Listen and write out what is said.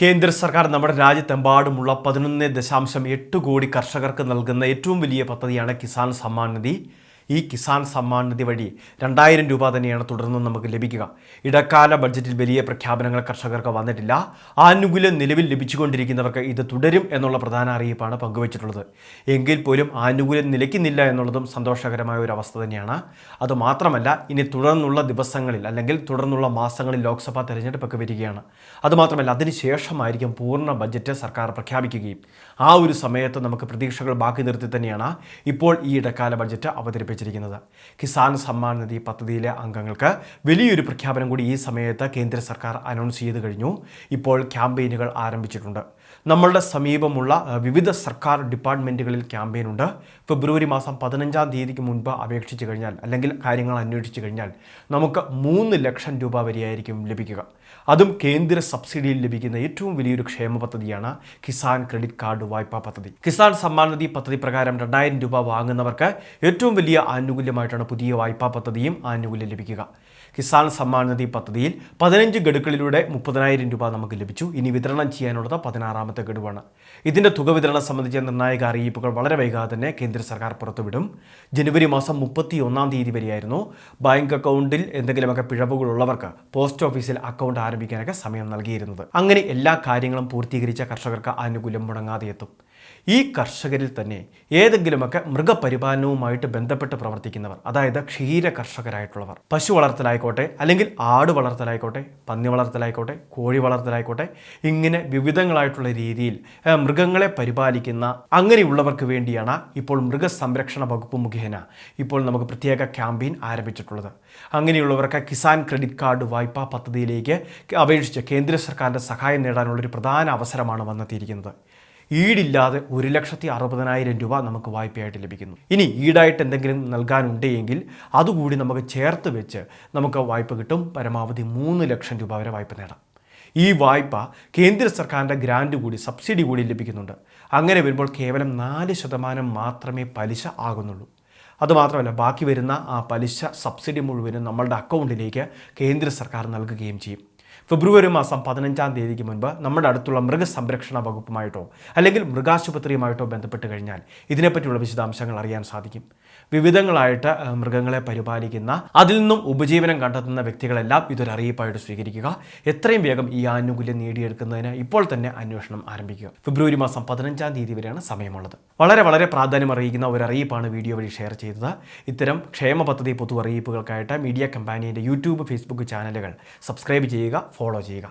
കേന്ദ്ര സർക്കാർ നമ്മുടെ രാജ്യത്തെമ്പാടുമുള്ള പതിനൊന്ന് ദശാംശം എട്ട് കോടി കർഷകർക്ക് നൽകുന്ന ഏറ്റവും വലിയ പദ്ധതിയാണ് കിസാൻ സമ്മാൻ നിധി. ഈ കിസാൻ സമ്മാൻ നിധി വഴി രണ്ടായിരം രൂപ തന്നെയാണ് തുടർന്നും നമുക്ക് ലഭിക്കുക. ഇടക്കാല ബഡ്ജറ്റിൽ വലിയ പ്രഖ്യാപനങ്ങൾ കർഷകർക്ക് വന്നിട്ടില്ല. ആനുകൂല്യം നിലവിൽ ലഭിച്ചുകൊണ്ടിരിക്കുന്നവർക്ക് ഇത് തുടരും എന്നുള്ള പ്രധാന അറിയിപ്പാണ് പങ്കുവച്ചിട്ടുള്ളത്. എങ്കിൽ പോലും ആനുകൂല്യം നിലയ്ക്കുന്നില്ല എന്നുള്ളതും സന്തോഷകരമായ ഒരു അവസ്ഥ തന്നെയാണ്. അതുമാത്രമല്ല ഇനി തുടർന്നുള്ള ദിവസങ്ങളിൽ അല്ലെങ്കിൽ തുടർന്നുള്ള മാസങ്ങളിൽ ലോക്സഭാ തെരഞ്ഞെടുപ്പൊക്കെ വരികയാണ്. അതുമാത്രമല്ല അതിനുശേഷമായിരിക്കും പൂർണ ബഡ്ജറ്റ് സർക്കാർ പ്രഖ്യാപിക്കുകയും. ആ ഒരു സമയത്ത് നമുക്ക് പ്രതീക്ഷകൾ ബാക്കി നിർത്തി തന്നെയാണ് ഇപ്പോൾ ഈ ഇടക്കാല ബഡ്ജറ്റ് ബജറ്റ് അവതരിപ്പിച്ചിരിക്കുന്നത് കിസാൻ സമ്മാൻ നിധി പദ്ധതിയിലെ അംഗങ്ങൾക്ക് വലിയൊരു പ്രഖ്യാപനം കൂടി ഈ സമയത്ത് കേന്ദ്ര സർക്കാർ അനൗൺസ് ചെയ്ത് കഴിഞ്ഞു. ഇപ്പോൾ ക്യാമ്പയിനുകൾ ആരംഭിച്ചിട്ടുണ്ട്. നമ്മളുടെ സമീപമുള്ള വിവിധ സർക്കാർ ഡിപ്പാർട്ട്മെന്റുകളിൽ ക്യാമ്പയിനുണ്ട്. ഫെബ്രുവരി മാസം പതിനഞ്ചാം തീയതിക്ക് മുൻപ് അപേക്ഷിച്ച് കഴിഞ്ഞാൽ അല്ലെങ്കിൽ കാര്യങ്ങൾ അന്വേഷിച്ച് കഴിഞ്ഞാൽ നമുക്ക് മൂന്ന് ലക്ഷം രൂപ വരെയായിരിക്കും ലഭിക്കുക. അതും കേന്ദ്ര സബ്സിഡിയിൽ ലഭിക്കുന്ന ഏറ്റവും വലിയൊരു ക്ഷേമ പദ്ധതിയാണ് കിസാൻ ക്രെഡിറ്റ് കാർഡ് വായ്പാ പദ്ധതി. കിസാൻ സമ്മാൻ നിധി പദ്ധതി പ്രകാരം രണ്ടായിരം രൂപ വാങ്ങുന്നവർക്ക് ഏറ്റവും വലിയ ആനുകൂല്യമായിട്ടാണ് പുതിയ വായ്പാ പദ്ധതിയും ആനുകൂല്യം ലഭിക്കുക. കിസാൻ സമ്മാൻ നിധി പദ്ധതിയിൽ പതിനഞ്ച് ഗഡുക്കളിലൂടെ മുപ്പതിനായിരം രൂപ നമുക്ക് ലഭിച്ചു. ഇനി വിതരണം ചെയ്യാനുള്ളത് പതിനാറാമത്തെ ഗഡുവാണ്. ഇതിന്റെ തുക വിതരണം സംബന്ധിച്ച നിർണായക അറിയിപ്പുകൾ വളരെ വൈകാതെ തന്നെ കേന്ദ്ര സർക്കാർ പുറത്തുവിടും. ജനുവരി മാസം മുപ്പത്തി ഒന്നാം തീയതി വരെയായിരുന്നു. ബാങ്ക് അക്കൗണ്ടിൽ എന്തെങ്കിലുമൊക്കെ പിഴവുകളുള്ളവർക്ക് പോസ്റ്റ് ഓഫീസിൽ അക്കൗണ്ട് ആരംഭിക്കാനൊക്കെ സമയം നൽകിയിരുന്നത്. അങ്ങനെ എല്ലാ കാര്യങ്ങളും പൂർത്തീകരിച്ച കർഷകർക്ക് ആനുകൂല്യം മുടങ്ങാതെ എത്തും. ഈ കർഷകരിൽ തന്നെ ഏതെങ്കിലുമൊക്കെ മൃഗപരിപാലനവുമായിട്ട് ബന്ധപ്പെട്ട് പ്രവർത്തിക്കുന്നവർ അതായത് ക്ഷീര കർഷകരായിട്ടുള്ളവർ പശു വളർത്തലായിക്കോട്ടെ അല്ലെങ്കിൽ ആട് വളർത്തലായിക്കോട്ടെ പന്നി വളർത്തലായിക്കോട്ടെ കോഴി വളർത്തലായിക്കോട്ടെ ഇങ്ങനെ വിവിധങ്ങളായിട്ടുള്ള രീതിയിൽ മൃഗങ്ങളെ പരിപാലിക്കുന്ന അങ്ങനെയുള്ളവർക്ക് വേണ്ടിയാണ് ഇപ്പോൾ മൃഗസംരക്ഷണ വകുപ്പ് മുഖേന ഇപ്പോൾ നമുക്ക് പ്രത്യേക ക്യാമ്പയിൻ ആരംഭിച്ചിട്ടുള്ളത്. അങ്ങനെയുള്ളവർക്ക് കിസാൻ ക്രെഡിറ്റ് കാർഡ് വായ്പാ പദ്ധതിയിലേക്ക് അപേക്ഷിച്ച് കേന്ദ്ര സർക്കാരിന്റെ സഹായം നേടാനുള്ളൊരു പ്രധാന അവസരമാണ് വന്നെത്തിയിരിക്കുന്നത്. ഈടില്ലാതെ ഒരു ലക്ഷത്തി അറുപതിനായിരം രൂപ നമുക്ക് വായ്പയായിട്ട് ലഭിക്കുന്നു. ഇനി ഈടായിട്ട് എന്തെങ്കിലും നൽകാനുണ്ടെങ്കിൽ അതുകൂടി നമുക്ക് ചേർത്ത് വെച്ച് നമുക്ക് വായ്പ കിട്ടും. പരമാവധി മൂന്ന് ലക്ഷം രൂപ വരെ വായ്പ നേടാം. ഈ വായ്പ കേന്ദ്ര സർക്കാരിന്റെ ഗ്രാൻഡ് കൂടി സബ്സിഡി കൂടി ലഭിക്കുന്നുണ്ട്. അങ്ങനെ വരുമ്പോൾ കേവലം നാല് ശതമാനം മാത്രമേ പലിശ ആകുന്നുള്ളൂ. അതുമാത്രമല്ല ബാക്കി വരുന്ന ആ പലിശ സബ്സിഡി മുഴുവനും നമ്മളുടെ അക്കൗണ്ടിലേക്ക് കേന്ദ്ര സർക്കാർ നൽകുകയും ചെയ്യും. ഫെബ്രുവരി മാസം പതിനഞ്ചാം തീയതിക്ക് മുൻപ് നമ്മുടെ അടുത്തുള്ള മൃഗസംരക്ഷണ വകുപ്പുമായിട്ടോ അല്ലെങ്കിൽ മൃഗാശുപത്രിയുമായിട്ടോ ബന്ധപ്പെട്ട് കഴിഞ്ഞാൽ ഇതിനെപ്പറ്റിയുള്ള വിശദാംശങ്ങൾ അറിയാൻ സാധിക്കും. വിവിധങ്ങളായിട്ട് മൃഗങ്ങളെ പരിപാലിക്കുന്ന അതിൽ നിന്നും ഉപജീവനം കണ്ടെത്തുന്ന വ്യക്തികളെല്ലാം ഇതൊരു അറിയിപ്പായിട്ട് സ്വീകരിക്കുക. എത്രയും വേഗം ഈ ആനുകൂല്യം നേടിയെടുക്കുന്നതിന് ഇപ്പോൾ തന്നെ അന്വേഷണം ആരംഭിക്കുക. ഫെബ്രുവരി മാസം പതിനഞ്ചാം തീയതി വരെയാണ് സമയമുള്ളത്. വളരെ വളരെ പ്രാധാന്യം അറിയിക്കുന്ന ഒരു അറിയിപ്പാണ് വീഡിയോ വഴി ഷെയർ ചെയ്തത്. ഇത്തരം ക്ഷേമ പദ്ധതി പൊതു അറിയിപ്പുകൾക്കായിട്ട് മീഡിയ കമ്പാനിയുടെ യൂട്യൂബ് ഫേസ്ബുക്ക് ചാനലുകൾ സബ്സ്ക്രൈബ് ചെയ്യുക ഫോളോ ചെയ്യുക.